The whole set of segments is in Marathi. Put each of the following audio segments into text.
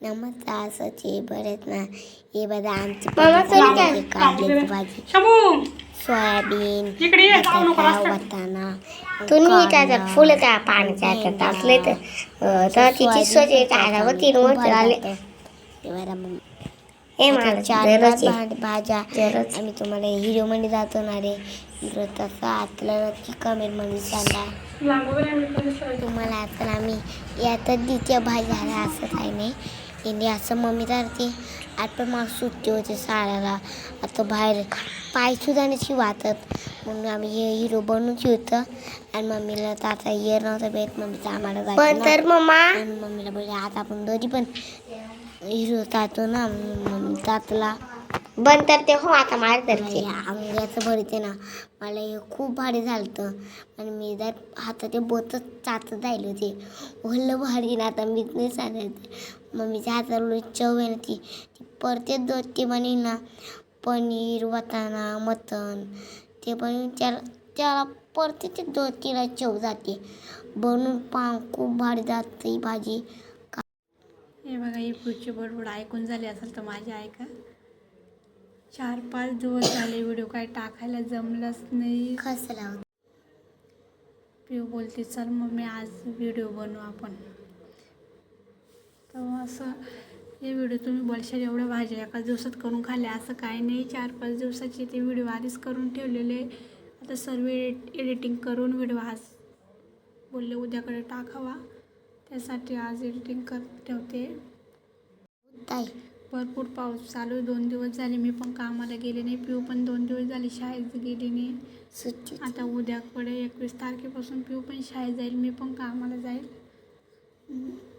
नमस्कार असंच हे बरेच ना हे बघा आमची मला तरी काय? भाजी, सोयाबीन ये. वाटाणा तुम्ही त्याच्यात फुलं त्या पाण्याच्या ह्याच्यात टाकले तर तर तिची स्वच्छ टाळावर तीन वर्ष झाले हे हे मला चार भाज्या. आम्ही तुम्हाला हिरो मध्ये जातो ना रे हिरो तसं आतलं नक्की कमेंटमध्ये सांगा. तुम्हाला आता आम्ही यातच दित्या भाज्या असं काही नाही. यांनी असं मम्मी करते आज पण मला सुट्टी होते शाळेला. आता बाहेर पाय सुद्धा नाही वाटत म्हणून आम्ही हे हिरो बनवून ठेवतं. आणि मम्मीला तर आता येर नव्हतं भेट मम्मीचं आम्हाला पण. तर मम्मा आणि मम्मीला बोलले आता आपण दोघी पण हिरो जातो ना. मम्मी तातला पण तर ते हो आता माझ्या घरचे अंग्याचं भरते ना मला हे खूप भारी झालं आणि मी जर हातात ते बोतच चाचत राहिले होते ओलं भारी ना आता मीच नाही सांगायचं मम्मीच्या हाताला चव आहे ना ती ती परतेच दोन ते म्हणे ना. पनीर वाटाणा मटण ते पण त्याला त्याला परते ते दोन तिला चव जाते. बनवून पाव खूप भारी जाते ही भाजी. हे बघा ही पुढची बडबड ऐकून झाली असेल तर माझी ऐका. चार पाच दिवस झाले व्हिडिओ काय टाकायला जमलंच नाही. कसं लावत पिऊ बोलते चल मग मी आज व्हिडिओ बनवू आपण. तर असं हे व्हिडिओ तुम्ही बोलशाल एवढ्या भाज्या एका दिवसात करून खाल्ल्या असं काही नाही. चार पाच दिवसाचे ते व्हिडिओ आधीच करून ठेवलेले. आता सर्व एडिट एडिटिंग करून व्हिडिओ आज बोलले उद्याकडे टाकावा. त्यासाठी आज एडिटिंग कर ठेवते भरपूर पाऊस चालू आहे. दोन दिवस झाले मी पण कामाला गेले नाही. पिऊ पण दोन दिवस झाले शाळेत गेली नाही. आता उद्याकडे एकवीस तारखेपासून पिऊ पण शाळेत जाईल मी पण कामाला जाईल.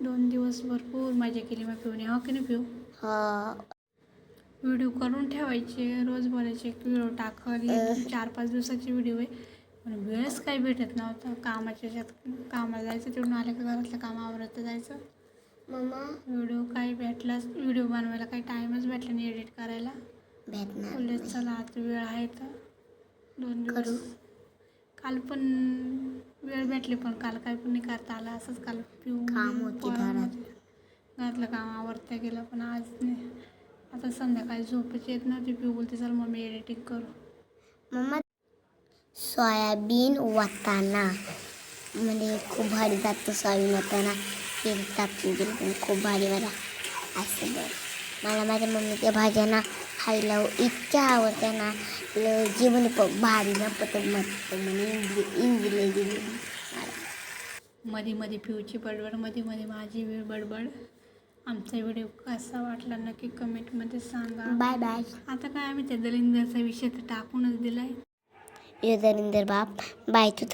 दोन दिवस भरपूर मजा केली मग पिऊने. हो की नाही पिऊ? हा. व्हिडिओ करून ठेवायचे रोज बोलायचे व्हिडिओ टाकल. चार पाच दिवसाचे व्हिडिओ आहे. पण वेळच काही भेटत नव्हतं. कामाच्या कामाला जायचं तिकडून आले का घरातलं काम आवरत जायचं. मम्मा व्हिडिओ काही भेटलाच व्हिडिओ बनवायला काही टाईमच भेटला नाही एडिट करायला. भेटणार बोलले चला आता वेळ आहे तर दोन करू. दिवस काल पण वेळ भेटली पण काल काही पण नाही करता आलं. असंच काल पिऊ काम होती घरात. घरातलं काम आवडता गेलं पण आज नाही. आता संध्याकाळी झोपच येत नव्हती. पिऊ बोलते चल मग मी एडिटिंग करू. मम्मा सोयाबीन वाटाणा म्हणजे खूप भारी जातं सोयाबीन वाटाणा तेल टाकून दिलं पण खूप भारी मला असं बरं मला माझ्या मम्मीच्या भाज्या ना खायला इतक्या आवडत्या ना. ल- जे म्हणे प भारी ना पटत मत म्हणे. इंग्रजी मध्ये मध्ये पिऊची बडबडमध्ये मध्ये माझी वेळ बडबड. आमचा व्हिडिओ कसा वाटला नक्की कमेंटमध्ये सांगा. Bye bye. आता काय आम्ही त्या दलिंदरचा विषय तर टाकूनच दिलाय. योधरिंदर बाप बाय तू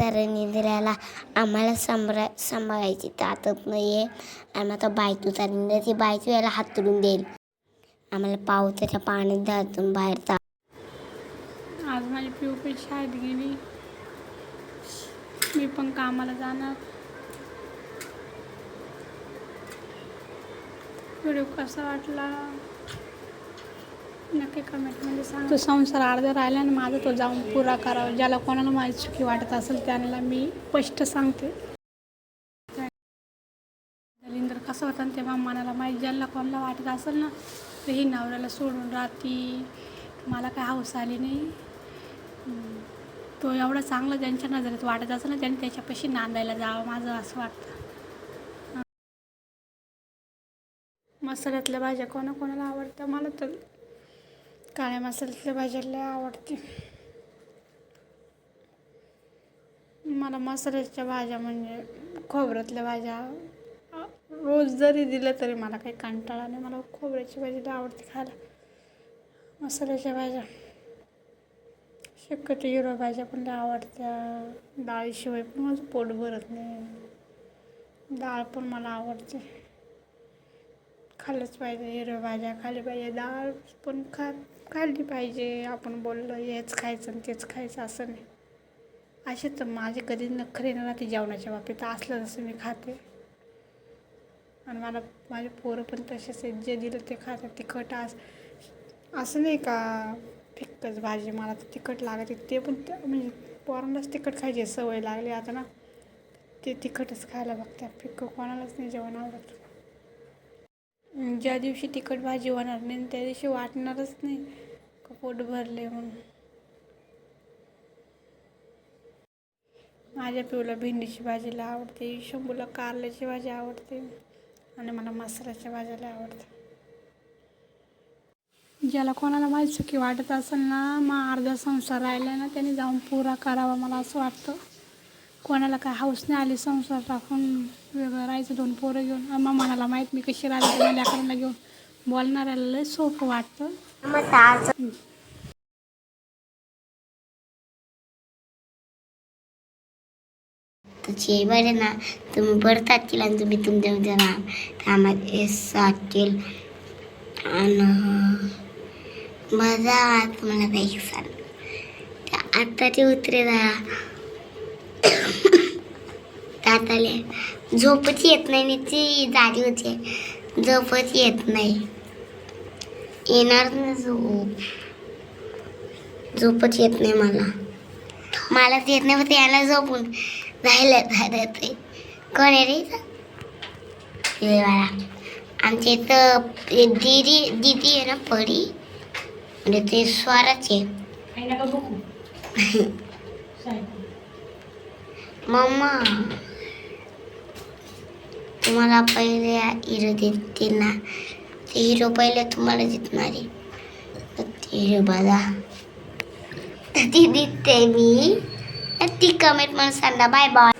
आम्हाला सांभाळ सांभाळायची ताकद नाही आहे आणि आता बाय तू ती बायतू याला हातरून देईल. आम्हाला पावसाच्या पाण्यात धरतून बाहेर ता आज माझी पिऊ शाळेत गेली. मी पण कामाला जाणार. व्हिडिओ कसा वाटला? नक्की कमेंटमध्ये सांग. तो संसार अर्धा राहिला आणि माझा तो जाऊन पुरा करावा. ज्याला कोणाला माझी चुकी वाटत असेल त्यांना मी स्पष्ट सांगते. दलिंदर कसं होतं तेव्हा मनाला माहीत ज्यांना कोणाला वाटत असेल ना तर ही नवऱ्याला सोडून राहती. मला काय हौस आली नाही. तो एवढा चांगला ज्यांच्या नजरेत वाटत असेल ना त्यांनी त्याच्यापाशी नांदायला जावं माझं असं वाटतं. मसाल्यातल्या भाज्या कोणाकोणाला आवडतं मला तर काळ्या मसाल्यातल्या भाज्या लय आवडते. मला मसाल्याच्या भाज्या म्हणजे खोबऱ्यातल्या भाज्या रोज जरी दिलं तरी मला काही कंटाळा नाही. मला खोबऱ्याची भाजी लय आवडते खायला. मसाल्याच्या भाज्या. शक्यतो हिरव्या भाज्या पण लय आवडत्या. डाळीशिवाय पण माझं पोट भरत नाही. डाळ पण मला आवडते. खाल्लंच पाहिजे हिरव्या भाज्या. खाल्ली पाहिजे डाळ पण खा खाल्ली पाहिजे आपण बोललो हेच खायचं आणि तेच खायचं असं नाही. असे तर माझे कधी नखरे ना ते जेवणाच्या बाबतीत असलं जसं मी खाते. आणि मला माझे पोरं पण तसेच आहेत जे दिलं ते खातात तिखट अस असं नाही का फिक्कच भाजी मला तर तिखट लागते ते पण म्हणजे पोरांनाच तिखट खायची सवय लागली आता ना. ते तिखटच खायला बघतात फिक्क कोणालाच नाही जेवण आवडत. ज्या दिवशी तिखट भाजी होणार नाही त्या दिवशी वाटणारच नाही. का पोट भरले म्हणून. माझ्या पिऊला भेंडीची भाजीला आवडते. शंभूला कारल्याची भाजी आवडते. आणि मला मसाल्याच्या भाज्याला आवडते ज्याला कोणाला माझी चुकी वाटत असेल ना मग अर्धा संसार राहिला ना त्याने जाऊन पुरा करावा मला असं वाटतं. कोणाला काय हाऊस नाही आली संसार टाकून वेगळं राहायचं दोन पोरं घेऊन. आम्हा मनाला माहीत मी कशी राहिली मला लेकरांना घेऊन. बोलणाऱ्याला लय सोपं वाटतं. तुझे बरे ना? तुम्ही बरं टाकतील आणि तुम्ही तुमच्या तुमच्या राहा. कामात साठतील आणि मजा तुम्हाला काही सांग. आत्ताचे उतरे जा त्यात आले झोपच येत नाही ती जागी होते. झोपच येत नाही. येणार ना झोप. झोपच येत नाही मला. मलाच येत नाही पण त्याला झोपून राहिलं ते. कोण आहे रे बाळा. आमच्या इथं दिदी दिदी आहे ना परी. म्हणजे ते स्वराच आहे. मम्मा तुम्हाला पहिले हिरो देतील ना. ते हिरो पहिले तुम्हाला जितणार आहे तर हिरो बघा. ती दिसते मी. ती कमेंट मला सांगा. बाय बाय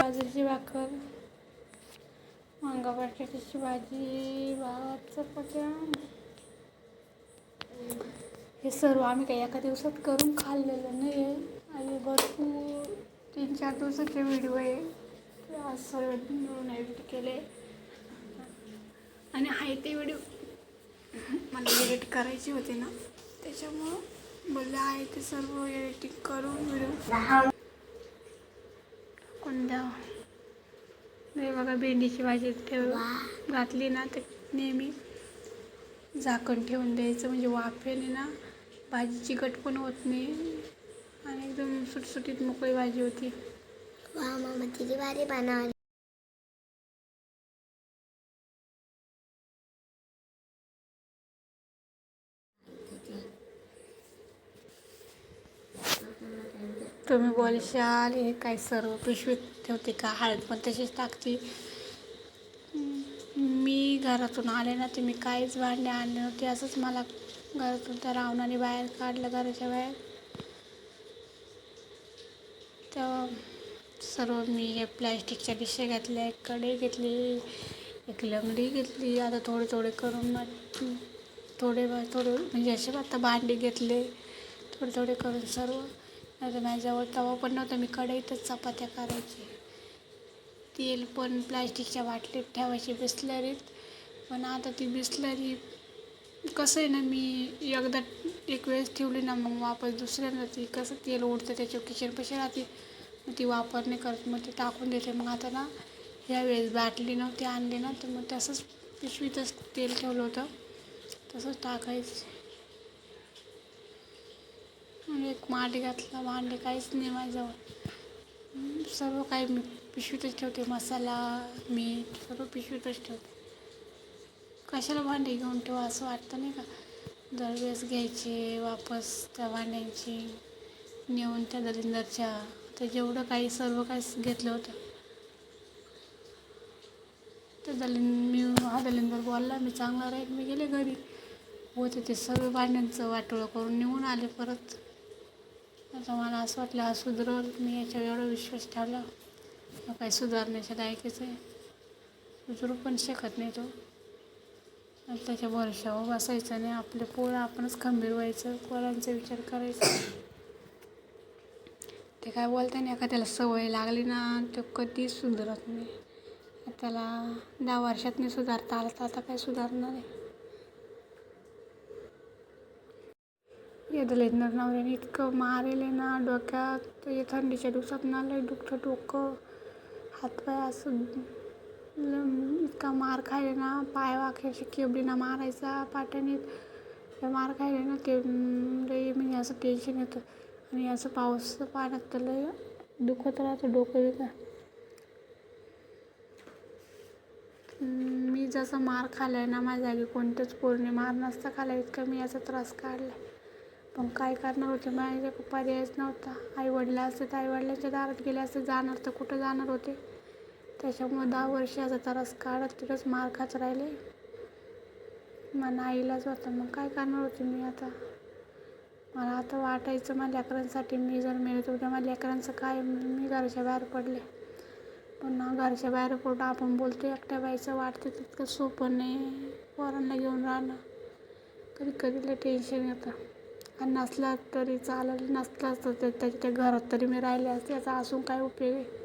बाजूची भाकर. वांगा बटाट्याची भाजी भात चपात्या. हे सर्व आम्ही काही एका दिवसात करून खाल्लेलं नाही आहे आणि भरपूर तीन चार दिवसाचे व्हिडिओ आहे. ते सर्व मिळून एडिट केले आणि आहे ते व्हिडिओ मला एडिट करायची होती ना त्याच्यामुळं बोलले आहे ते सर्व एडिटिंग करून व्हिडिओ कोणत्या? हे बघा भेंडीची भाजी ठेव घातली ना ते नेहमी झाकण ठेवून द्यायचं म्हणजे वाफेने ना भाजी चिकट पण होत नाही. आणि एकदम सुटसुटीत मोकळी भाजी होती. वा मामा किती भारी बनवली तुम्ही बोलशाल हे काय सर्व पिशवीत ठेवते का? हळद पण तशीच टाकते. मी घरातून आले ना ते मी काहीच भांडे आणले नव्हते. असंच मला घरातून त्या रावणाने बाहेर काढलं घराच्या बाहेर. तेव्हा सर्व मी हे प्लॅस्टिकच्या पिशव्या घातल्या एक कढई घेतली एक लंगडी घेतली. आता थोडे थोडे करून मग थोडे थोडे म्हणजे असे आता भांडी घेतले थोडे थोडे करून सर्व. नाही तर माझ्याजवळ तवा पण नव्हता मी कढईतच चपात्या करायची. तेल पण प्लॅस्टिकच्या बाटलीत ठेवायची बिस्लरीत. पण आता ती बिस्लरी कसं आहे ना मी एकदा एक वेळेस ठेवली ना मग वापस दुसऱ्यांदा ती कसं तेल उडतं त्याच्यावर किचनपाशी राहते. मग ती वापर नाही करत मग ते टाकून देते. मग आता ना यावेळेस बाटली नव्हती आणली ना तर मग तसंच पिशवीतच तेल ठेवलं होतं. तसंच टाकायचं. एक माठ घातला भांडे काहीच नाही माझ्याजवळ. सर्व काही मी पिशवीतच ठेवते. मसाला मीठ सर्व पिशवीतच ठेवते. कशाला भांडे घेऊन ठेवा असं वाटतं नाही का? दरवेळेस घ्यायचे वापस त्या भांड्यांची नेऊन त्या दरिंदरच्या तर जेवढं काही सर्व काही घेतलं होतं. तर दलिन मी हा दलिंदर बोलला मी चांगला राहील मी गेले घरी. होते ते सर्व भांड्यांचं वाटोळं करून निघून आले परत. आता मला असं वाटलं हा सुधरवल मी याच्यावर एवढा विश्वास ठेवला. काही सुधारण्याच्या लायकीच आहे. सुधरू पण शकत नाही तो. आणि त्याच्या भरोशावर बसायचं नाही. आपले पोरं आपणच खंबीर व्हायचं. पोरांचा विचार करायचा. ते काय बोलते का एखाद्याला सवय लागली ना तो कधीच सुधारत नाही. त्याला दहा वर्षात नाही सुधारता आलं तर आता काय सुधारणार आहे? या नर नवऱ्याने इतकं मारेल आहे ना डोक्यात हे थंडीच्या दिवसात ना लय दुखतं डोकं. हातपाय असं इतका मार खायला ना पाय वाखायचे केबडीनं मारायचा पाट्याने. मार खायला ना ते म्हणजे असं टेन्शन येतं. आणि असं पाऊस पाण्यात तर दुखत राहतं डोकं का मी जसं मार खाल्लाय ना माझ्या जागी कोणत्याच पोरणे मार नसता खाल्ला इतका मी याचा त्रास काढला पण काय करणार होते? माझ्या पर्यायच नव्हता. आई वडील असते तर आई वडिलांच्या दारात गेले असते जाणार तर कुठं जाणार होते? त्याच्यामुळे दहा वर्षाचा त्रास काढत तिथंच मार खात राहिले. मग आईलाच होता मग काय करणार होते मी आता? मला आता वाटायचं माझ्या लेकरांसाठी मी जर मिळत होते माझ्या लेकरांचं काय? मी घराच्या बाहेर पडले. पण घरच्या बाहेर पडून आपण बोलतो एकट्या बाईचं वाटतं तितकं सोपं नाही. पोरांना घेऊन राहणं. कधी कधीला टेन्शन येतं. आणि नसला तरी चालेल नसलाच तर ते- त्याच्या त्या घरात तरी मी राहिले असते याचा असून काय उपयोग आहे?